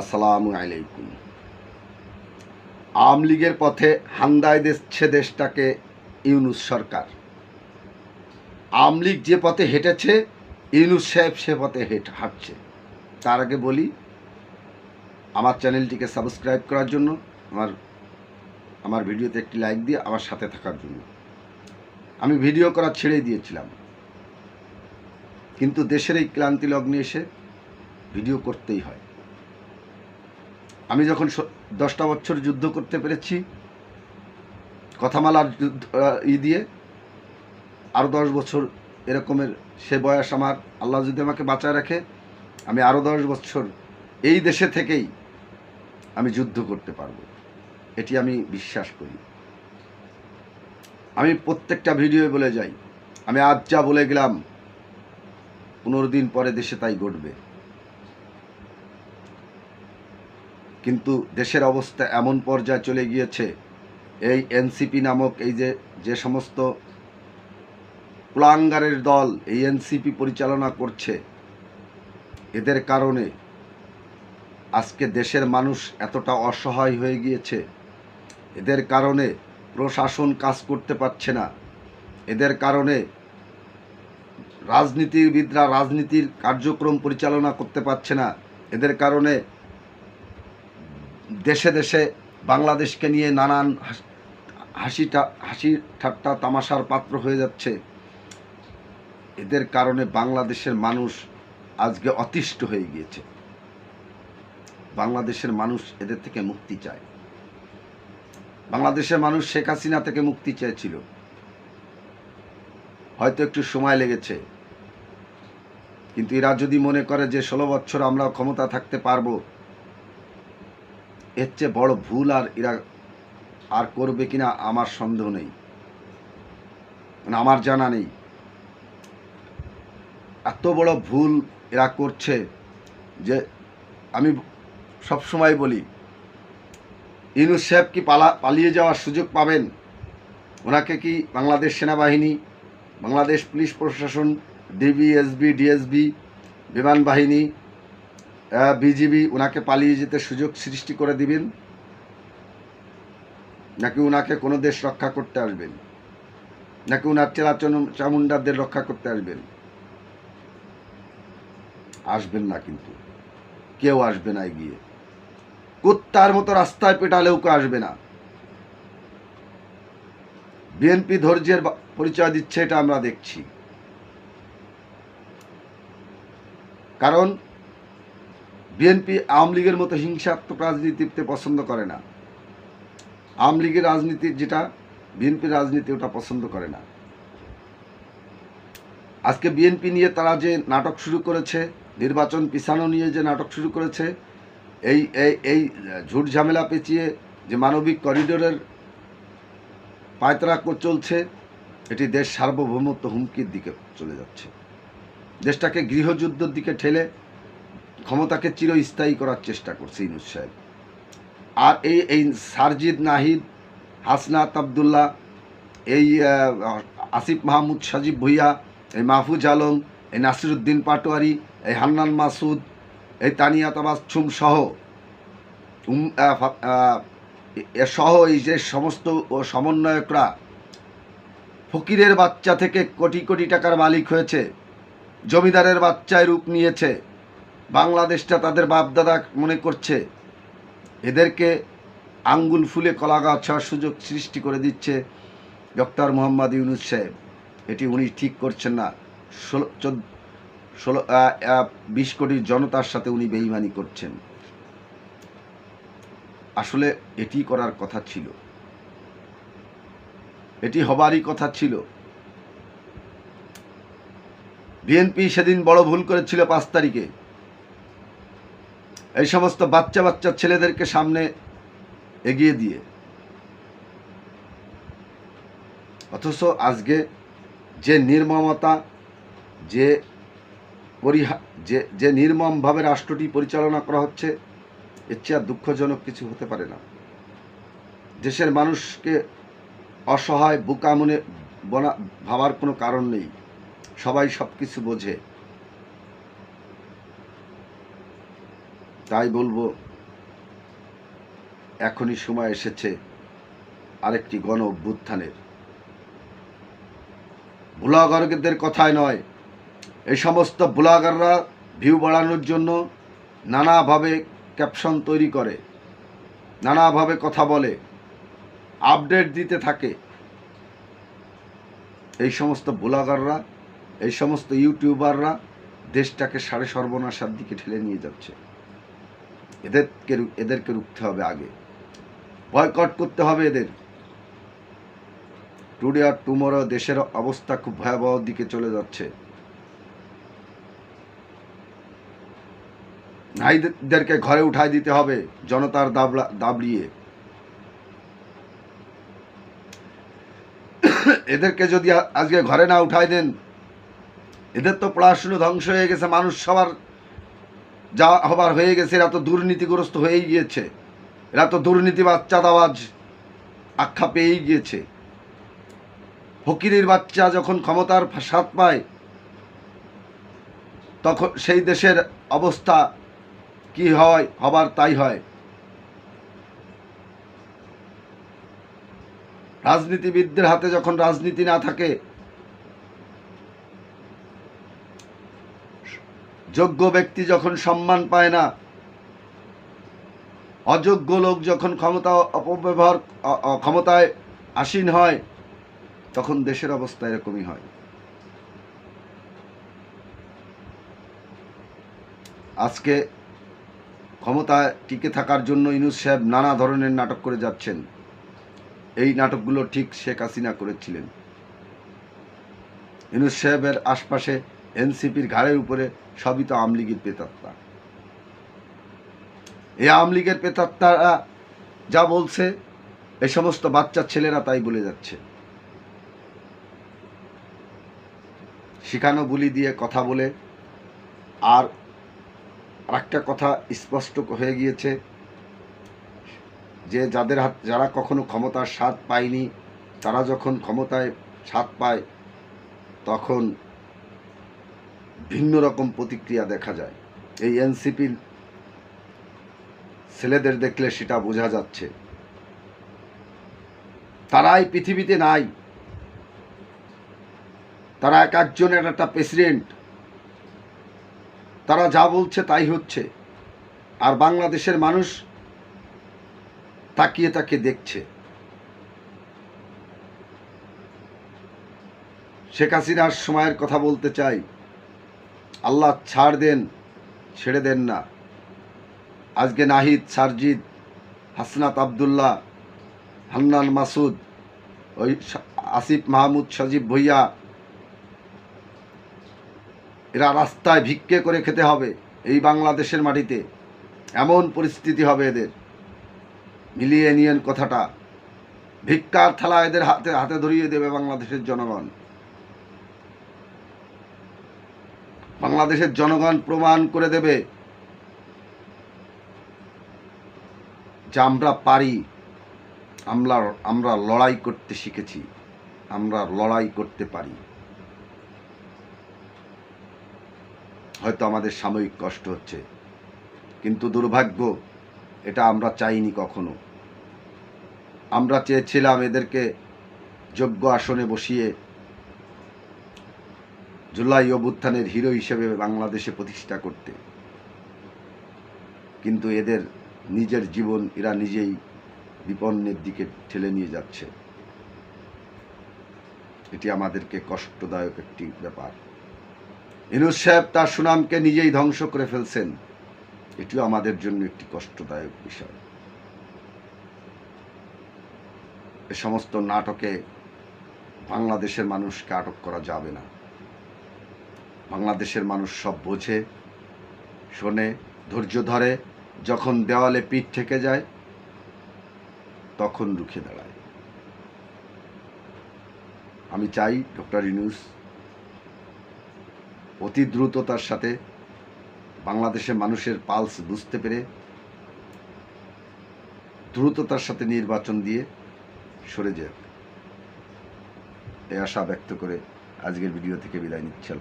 আসসালামু আলাইকুম। আওয়ামী লীগের পথে হান্দায় দিচ্ছে দেশটাকে ইউনুস সরকার। আওয়ামী লীগ যে পথে হেঁটেছে, ইউনুস সাহেব সে পথে হেঁট, হাঁটছে। তার আগে বলি, আমার চ্যানেলটিকে সাবস্ক্রাইব করার জন্য, আমার আমার ভিডিওতে একটি লাইক দিয়ে আমার সাথে থাকার জন্য। আমি ভিডিও করা ছেড়ে দিয়েছিলাম। কিন্তু দেশের এই ক্লান্তি লগ্নে এসে ভিডিও করতেই হয়। আমি যখন দশটা বছর যুদ্ধ করতে পেরেছি, কথামালার যুদ্ধ ই দিয়ে আরও দশ বছর এরকমের সে বয়স আমার, আল্লাহ যদি আমাকে বাঁচায় রাখে, আমি আরও দশ বছর এই দেশে থেকেই আমি যুদ্ধ করতে পারব। এটি আমি বিশ্বাস করি। আমি প্রত্যেকটা ভিডিওয়ে বলে যাই, আমি আজ যা বলে গেলাম, পনেরো দিন পরে দেশে তাই ঘটবে। কিন্তু দেশের অবস্থা এমন পর্যায়ে চলে গিয়েছে, এই এনসিপি নামক এই যে যে সমস্ত প্লাঙ্গারের দল এই এনসিপি পরিচালনা করছে, এদের কারণে আজকে দেশের মানুষ এতটা অসহায় হয়ে গিয়েছে। এদের কারণে প্রশাসন কাজ করতে পারছে না। এদের কারণে রাজনীতিবিদরা রাজনীতির কার্যক্রম পরিচালনা করতে পারছে না। এদের কারণে দেশে দেশে বাংলাদেশকে নিয়ে নানান হাস- হাসিটা, হাসি ঠাট্টা তামাশার পাত্র হয়ে যাচ্ছে। এদের কারণে বাংলাদেশের মানুষ আজকে অতিষ্ঠ হয়ে গিয়েছে। বাংলাদেশের মানুষ এদের থেকে মুক্তি চায়। বাংলাদেশের মানুষ শেখ হাসিনা থেকে মুক্তি চেয়েছিল। হয়তো একটু সময় লেগেছে। কিন্তু এরা যদি মনে করে যে ষোলো বছর আমরা ক্ষমতা থাকতে পারব এর চেয়ে বড় ভুল আর এরা আর করবে কিনা আমার সন্দেহ নেই। মানে আমার জানা নেই। এত বড় ভুল এরা করছে যে আমি সব সময় বলি ইউনুস সাহেব কি পালা, পালিয়ে যাওয়ার সুযোগ পাবেন? ওনাকে কি বাংলাদেশ সেনাবাহিনী, বাংলাদেশ পুলিশ প্রশাসন, ডিবি, এসবি, ডিএসবি, বিমান বাহিনী বিজিবি ওনাকে পালিয়ে যেতে সুযোগ সৃষ্টি করে দিবেন। নাকি ওনাকে কোনো দেশ রক্ষা করতে আসবেন? নাকি ওনার চেলা চন- চামুন্ডাদের রক্ষা করতে আসবেন? আসবেন না কিন্তু। কেউ আসবে না এগিয়ে। কুত্তার মতো রাস্তায় পেটালেও কেউ আসবে না। বিএনপি ধৈর্যের পরিচয় দিচ্ছে, এটা আমরা দেখছি। কারণ বিএনপি আওয়ামী লীগের মতো হিংসাত্মক রাজনীতিতে পছন্দ করে না। আওয়ামী লীগের রাজনীতি যেটা বিএনপির রাজনীতি ওটা পছন্দ করে না। আজকে বিএনপি নিয়ে তারা যে নাটক শুরু করেছে, নির্বাচন পিছানো নিয়ে যে নাটক শুরু করেছে, এই এই ঝুট ঝামেলা পেঁচিয়ে যে মানবিক করিডোরের পায়তারা চলছে, এটি দেশ সার্বভৌমত্ব হুমকির দিকে চলে যাচ্ছে। দেশটাকে গৃহযুদ্ধের দিকে ঠেলে ক্ষমতাকে চিরস্থায়ী করার চেষ্টা করছে ইনুস সাহেব। আর এই এই সারজিদ নাহিদ, হাসনাত আবদুল্লাহ, এই আসিফ মাহমুদ সাজিব ভুইয়া, এই মাহফুজ আলম, এই নাসিরুদ্দিন পাটোয়ারি, এই হান্নান মাসুদ, এই তানিয়া তাবাস ছুম সহ সহ এই যে সমস্ত সমন্বয়করা ফকিরের বাচ্চা থেকে কোটি কোটি টাকার মালিক হয়েছে, জমিদারের বাচ্চায় রূপ নিয়েছে বাংলাদেশটা তাদের বাপদাদা মনে করছে। এদেরকে আঙ্গুল ফুলে কলা গাছ হওয়ার সুযোগ সৃষ্টি করে দিচ্ছে ডক্টর মোহাম্মদ ইউনুস সাহেব। এটি উনি ঠিক করছেন না। ষোলো, চোদ্দ, ষোলো বিশ কোটি জনতার সাথে উনি বেইমানি করছেন। আসলে এটি করার কথা ছিল। এটি হবারই কথা ছিল। বিএনপি সেদিন বড় ভুল করেছিল পাঁচ তারিখে। এই সমস্ত বাচ্চা বাচ্চা ছেলেদেরকে সামনে এগিয়ে দিয়ে। অথচ আজকে যে নির্মমতা, যে পরিহা, যে যে নির্মমভাবে রাষ্ট্রটি পরিচালনা করা হচ্ছে, এর চেয়ে দুঃখজনক কিছু হতে পারে না। দেশের মানুষকে অসহায় বোকা মনে বনা, ভাবার কোনো কারণ নেই। সবাই সব কিছু বোঝে। তাই বলব, এখনই সময় এসেছে আরেকটি গণ অভ্যুত্থানের ব্লগারদের কথায় নয় এই সমস্ত ব্লগাররা ভিউ বাড়ানোর জন্য নানাভাবে ক্যাপশন তৈরি করে, নানাভাবে কথা বলে, আপডেট দিতে থাকে। এই সমস্ত ব্লগাররা এই সমস্ত ইউটিউবাররা দেশটাকে সাড়ে সর্বনাশার দিকে ঠেলে নিয়ে যাচ্ছে। এদেরকে এদেরকে রুখতে হবে আগে। বয়কট করতে হবে এদের। টুডে আর টুমোরো দেশের অবস্থা খুব ভয়াবহ দিকে চলে যাচ্ছে। নারীদেরকে ঘরে উঠাই দিতে হবে, জনতার দাবলা দাবলিয়ে। এদেরকে যদি আজকে ঘরে না উঠাই দেন, এদের তো পড়াশুনো ধ্বংস হয়ে গেছে, মানুষ সবার যা হবার হয়ে গেছে, এরা তো দুর্নীতিগ্রস্ত হয়েই গিয়েছে। এরা তো দুর্নীতি বাচ্চা দাওয়াজ আখ্যা পেয়েই গিয়েছে। ফকিরের বাচ্চা যখন ক্ষমতার স্বাদ পায়, তখন সেই দেশের অবস্থা কি হয়? হবার তাই হয়। রাজনীতিবিদদের হাতে যখন রাজনীতি না থাকে যোগ্য ব্যক্তি যখন সম্মান পায় না, অযোগ্য লোক যখন ক্ষমতা অপব্যবহার ক্ষমতায় আসীন হয়, তখন দেশের অবস্থা এরকমই হয়। আজকে ক্ষমতায় টিকে থাকার জন্য ইনুস সাহেব নানা ধরনের নাটক করে যাচ্ছেন। এই নাটকগুলো ঠিক শেখ হাসিনা করেছিলেন। ইনুস সাহেবের আশপাশে এনসিপির ঘাড়ের উপরে সবই তো আমলিগের পেতাত্তা এই আমলিগের পেতাত্তারা যা বলছে, এ সমস্ত বাচ্চা ছেলেরা তাই বলে যাচ্ছে। শিখানো বুলি দিয়ে কথা বলে, আর আরেকটা কথা স্পষ্ট হয়ে গিয়েছে, যে যাদের হাত যারা কখনো ক্ষমতার স্বাদ পায়নি, তারা যখন ক্ষমতায় স্বাদ পায়, তখন ভিন্ন রকম প্রতিক্রিয়া দেখা যায়। এই এনসিপির ছেলেদের দেখলে সেটা বোঝা যাচ্ছে। তারাই পৃথিবীতে নাই। তারা এক একজনের একটা প্রেসিডেন্ট। তারা যা বলছে তাই হচ্ছে। আর বাংলাদেশের মানুষ তাকিয়ে তাকে দেখছে। শেখ হাসিনার সময়ের কথা বলতে চাই। আল্লাহ ছাড় দেন, ছেড়ে দেন না। আজকে নাহিদ, সারজিদ, হাসনাত আবদুল্লাহ, হান্নান মাসুদ, ওই আসিফ মাহমুদ, সজীব ভুইয়া, এরা রাস্তায় ভিক্ষে করে খেতে হবে এই বাংলাদেশের মাটিতে। এমন পরিস্থিতি হবে এদের। মিলিয়ে নিয়েন কথাটা। ভিক্ষার থালা এদের হাতে হাতে ধরিয়ে দেবে বাংলাদেশের জনগণ। বাংলাদেশের জনগণ প্রমাণ করে দেবে যে আমরা পারি। আমরা আমরা লড়াই করতে শিখেছি। আমরা লড়াই করতে পারি। হয়তো আমাদের সাময়িক কষ্ট হচ্ছে, কিন্তু দুর্ভাগ্য, এটা আমরা চাইনি কখনো। আমরা চেয়েছিলাম এদেরকে যোগ্য আসনে বসিয়ে জুলাই অভ্যুত্থানের হিরো হিসেবে বাংলাদেশে প্রতিষ্ঠা করতে। কিন্তু এদের নিজের জীবন এরা নিজেই বিপন্নের দিকে ঠেলে নিয়ে যাচ্ছে। এটি আমাদেরকে কষ্টদায়ক একটি ব্যাপার। ইনুস সাহেব তার সুনামকে নিজেই ধ্বংস করে ফেলছেন। এটিও আমাদের জন্য একটি কষ্টদায়ক বিষয়। এ সমস্ত নাটকে বাংলাদেশের মানুষকে আটক করা যাবে না। বাংলাদেশের মানুষ সব বোঝে, শোনে, ধৈর্য ধরে, যখন দেওয়ালে পিঠ থেকে যায়, তখন রুখে দাঁড়ায়। আমি চাই ডক্টর ইনুস অতি দ্রুততার সাথে বাংলাদেশের মানুষের পালস বুঝতে পেরে, দ্রুততার সাথে নির্বাচন দিয়ে সরে যাক। এই আশা ব্যক্ত করে আজকের ভিডিও থেকে বিদায় নিচ্ছি আল্লাহ।